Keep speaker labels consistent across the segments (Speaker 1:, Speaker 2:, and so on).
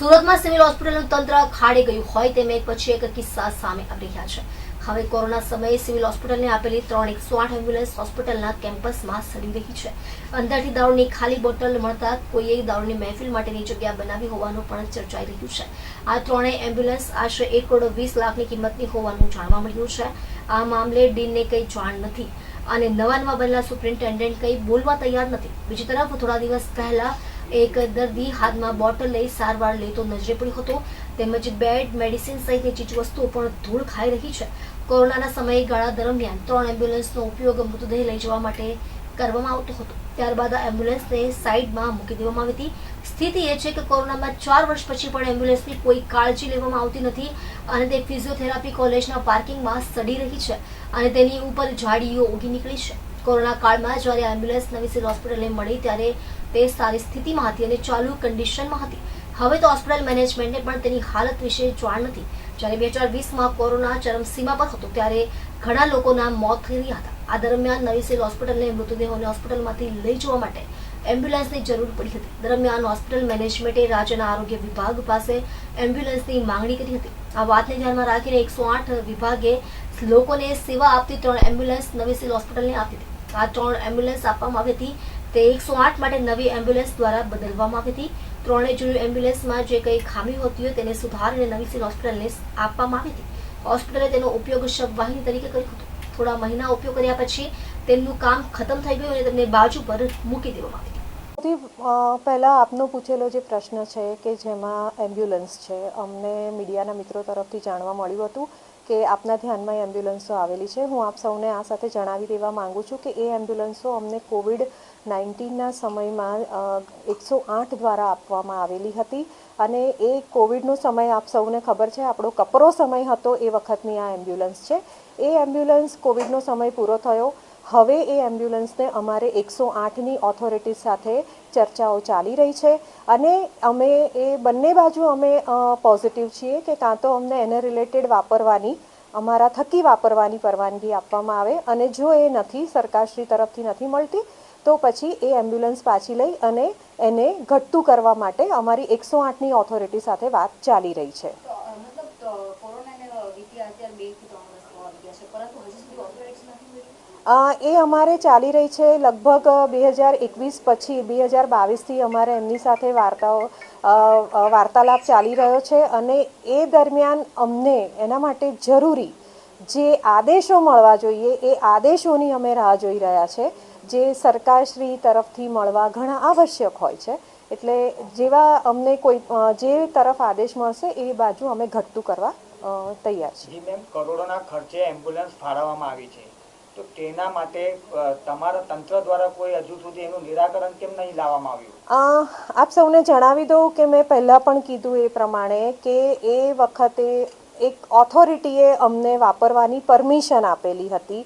Speaker 1: સુરતમાં સિવિલ હોસ્પિટલનું તંત્ર ખાડે ગયું હોય તેમ એક પછી એક કિસ્સા સામે આવી રહ્યા છે. હવે કોરોના સમયે સિવિલ હોસ્પિટલને આપેલી ત્રણ એકસો આઠ એમ્બ્યુલન્સ હોસ્પિટલના કેમ્પસમાં સડી રહી છે. અંદરથી દારૂની ખાલી બોટલ મળતા કોઈએ દારૂની મહેફિલ માટેની જગ્યા બનાવી હોવાનું પણ ચર્ચાઈ રહ્યું છે. આ ત્રણેય એમ્બ્યુલન્સ આશરે એક કરોડ વીસ લાખની કિંમતની હોવાનું જાણવા મળ્યું છે. આ મામલે ડીનને કંઈ જાણ નથી. અને નવા નવા બનેલા સુપ્રિન્ટેન્ડન્ટ કંઈ બોલવા તૈયાર નથી. બીજી તરફ થોડા દિવસ પહેલા એક દર્દી હાથમાં બોટલ લઈ સારવાર લેતો નજરે પડ્યો હતો. તેમજ બેડ, મેડિસિન સહિતની ચીજવસ્તુઓ પણ ધૂળ ખાઈ રહી છે. કોરોનાના સમયગાળા દરમિયાન ત્રણ એમ્બ્યુલન્સનો ઉપયોગ મૃતદેહ લઈ જવા માટે કરવામાં આવતો હતો. ત્યારબાદ એમ્બ્યુલન્સને સાઈડમાં મૂકી દેવામાં આવી હતી. સ્થિતિ એ છે કે કોરોનામાં ચાર વર્ષ પછી પણ એમ્બ્યુલન્સની કોઈ કાળજી લેવામાં આવતી નથી અને તે ફિઝિયોથેરાપી કોલેજના પાર્કિંગમાં સડી રહી છે અને તેની ઉપર ઝાડીઓ ઉગી નીકળી છે. કોરોના કાળમાં જ્યારે એમ્બ્યુલન્સ નવી સિવિલ હોસ્પિટલને મળી ત્યારે તે સારી સ્થિતિમાં હતી અને ચાલુ કન્ડિશનમાં હતી. હવે તો હોસ્પિટલ મેનેજમેન્ટને પણ તેની હાલત વિશે જાણ નથી. જ્યારે બે હજાર વીસમાં કોરોના ચરમસીમા પર હતો, ત્યારે ઘણા લોકોના મોત થઈ હતા. આ દરમિયાન નવી હોસ્પિટલને મૃતદેહોને હોસ્પિટલમાંથી લઈ જવા માટે એમ્બ્યુલન્સની જરૂર પડી હતી. દરમિયાન હોસ્પિટલ મેનેજમેન્ટે રાજ્યના આરોગ્ય વિભાગ પાસે એમ્બ્યુલન્સની માંગણી કરી હતી. આ વાતને ધ્યાનમાં રાખીને એકસો આઠ વિભાગે લોકોને સેવા આપતી ત્રણ એમ્બ્યુલન્સ નવી સિવિલ હોસ્પિટલને આપી હતી. આ ત્રણ એમ્બ્યુલન્સ આપવામાં આવી હતી તે એકસો આઠ માટે નવી એમ્બ્યુલન્સ દ્વારા બદલવામાં આવી હતી. ત્રણે જૂની એમ્બ્યુલન્સમાં જે કંઈ ખામી હોતી હોય તેને સુધારીને નવી સિવિલ હોસ્પિટલને આપવામાં આવી હતી. હોસ્પિટલે તેનો ઉપયોગ શબવાહિની તરીકે કર્યો હતો. થોડા મહિના ઉપયોગ કર્યા પછી તેમનું કામ ખતમ થઈ ગયું અને તેમને બાજુ પર મૂકી દેવામાં આવી
Speaker 2: સૌથી પહેલાં આપનો પૂછેલો જે પ્રશ્ન છે કે જેમાં એમ્બ્યુલન્સ છે, અમને મીડિયાના મિત્રો તરફથી જાણવા મળ્યું હતું. કે આપના ધ્યાનમાં એ એમ્બ્યુલન્સો આવેલી છે. હું આપ સૌને આ સાથે જણાવી દેવા માંગુ છું કે એ એમ્બ્યુલન્સો અમને કોવિડ નાઇન્ટીનના સમયમાં એકસો આઠ દ્વારા આપવામાં આવેલી હતી અને એ કોવિડનો સમય આપ સૌને ખબર છે, આપણો કપરો સમય હતો એ વખતની આ એમ્બ્યુલન્સ છે. એ એમ્બ્યુલન્સ કોવિડનો સમય પૂરો થયો હવે એ એમ્બ્યુલન્સને અમારે એકસો આઠની ઓથોરિટી સાથે ચર્ચાઓ ચાલી રહી છે અને અમે એ બંને બાજુ અમે પોઝિટિવ છીએ કે કાં તો અમને એને રિલેટેડ વાપરવાની, અમારા થકી વાપરવાની પરવાનગી આપવામાં આવે અને જો એ નથી, સરકારશ્રી તરફથી નથી મળતી, તો પછી એ એમ્બ્યુલન્સ પાછી લઈ અને એને ઘટતું કરવા માટે અમારી એકસો આઠની ઓથોરિટી સાથે વાત ચાલી રહી છે
Speaker 3: તો, અ, મતલબ અ, કોરોનાને વીત્યા અત્યારે બેથી ત્રણ વર્ષ આવી ગયા છે પરંતુ હજી સુધી ઓથોરિટી નથી મળી
Speaker 2: અ, એ અમારે ચાલી રહી છે લગભગ બે હજાર એકવીસ પછી બે હજાર બાવીસથી અમારે એમની સાથે વાર્તાઓ વાર્તાલાપ ચાલી રહ્યો છે અને એ દરમિયાન અમને એના માટે જરૂરી જે આદેશો મળવા જોઈએ એ આદેશોની અમે રાહ જોઈ રહ્યા છે. જે સરકારશ્રી તરફથી મળવા ઘણા આવશ્યક હોય છે. એટલે જેવા અમને કોઈ જે તરફ આદેશ મળશે એ બાજુ અમે ઘટતું કરવા તૈયાર છીએ.
Speaker 4: મેમ, કરોડોના ખર્ચે એમ્બ્યુલન્સ ફાળવવામાં આવી છે. તો તેના માટે તમારા તંત્ર દ્વારા કોઈ હજુ સુધી એનું નિરાકરણ કેમ નહીં લાવવામાં આવ્યું?
Speaker 2: આપ સૌને જણાવી દઉં કે મેં પહેલાં પણ કીધું એ પ્રમાણે કે એ વખતે એક ઓથોરિટીએ અમને વાપરવાની પરમિશન આપેલી હતી.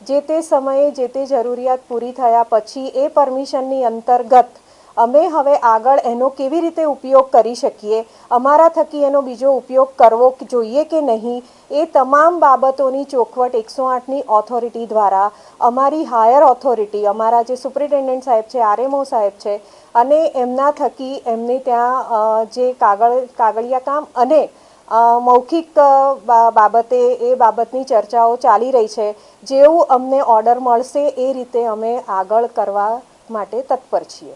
Speaker 2: જે તે સમયે જે તે જરૂરિયાત પૂરી થયા પછી એ પરમિશનની અંતર્ગત અમે હવે આગળ એનો કેવી રીતે ઉપયોગ કરી શકીએ, અમારા થકી એનો બીજો ઉપયોગ કરવો જોઈએ કે નહીં, એ તમામ બાબતોની ચોખવટ એકસો આઠની ઓથોરિટી દ્વારા અમારી હાયર ઓથોરિટી અમારા જે સુપ્રિન્ટેન્ડન્ટ સાહેબ છે, આરએમઓ સાહેબ છે, અને એમના થકી એમને ત્યાં જે કાગળ, કાગળિયા કામ અને મૌખિક બાબતે એ બાબતની ચર્ચાઓ ચાલી રહી છે, જેવું અમને ઓર્ડર મળશે એ રીતે અમે આગળ કરવા માટે તત્પર છીએ.